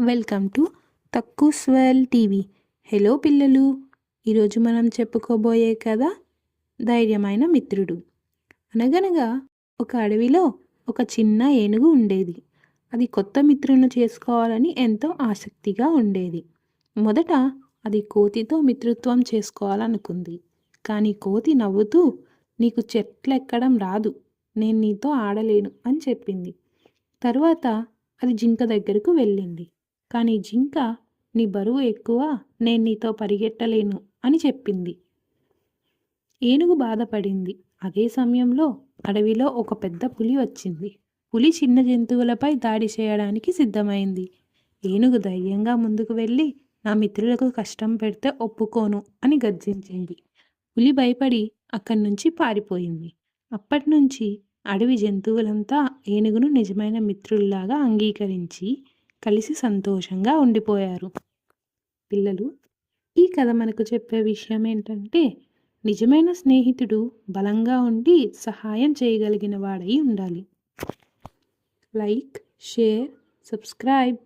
Welcome to తక్కువ స్వెల్ TV. Hello పిల్లలు ఈరోజు మనం చెప్పుకోబోయే కథ ధైర్యమైన మిత్రుడు. అనగనగా ఒక అడవిలో ఒక చిన్న ఏనుగు ఉండేది. అది కొత్త మిత్రులను చేసుకోవాలని ఎంతో ఆసక్తిగా ఉండేది. మొదట అది కోతితో మిత్రత్వం చేసుకోవాలనుకుంది. కానీ కోతి నవ్వుతూ నీకు చెట్లు ఎక్కడం రాదు. నేను నీతో ఆడలేను అని చెప్పింది. తర్వాత అది జింక దగ్గరకు వెళ్ళింది. కానీ జింక నీ బరువు ఎక్కువ నేను నీతో పరిగెట్టలేను అని చెప్పింది. ఏనుగు బాధపడింది. అదే సమయంలో అడవిలో ఒక పెద్ద పులి వచ్చింది. పులి చిన్న జంతువులపై దాడి చేయడానికి సిద్ధమైంది. ఏనుగు ధైర్యంగా ముందుకు వెళ్ళి నా మిత్రులకు కష్టం పెడితే ఒప్పుకోను అని గర్జించింది. పులి భయపడి అక్కడి నుంచి పారిపోయింది. అప్పటి నుంచి అడవి జంతువులంతా ఏనుగును నిజమైన మిత్రుల్లాగా అంగీకరించి కలిసి సంతోషంగా ఉండిపోయారు. పిల్లలు ఈ కథ మనకు చెప్పే విషయం ఏంటంటే నిజమైన స్నేహితుడు బలంగా ఉండి సహాయం చేయగలిగిన వాడై ఉండాలి. Like share subscribe.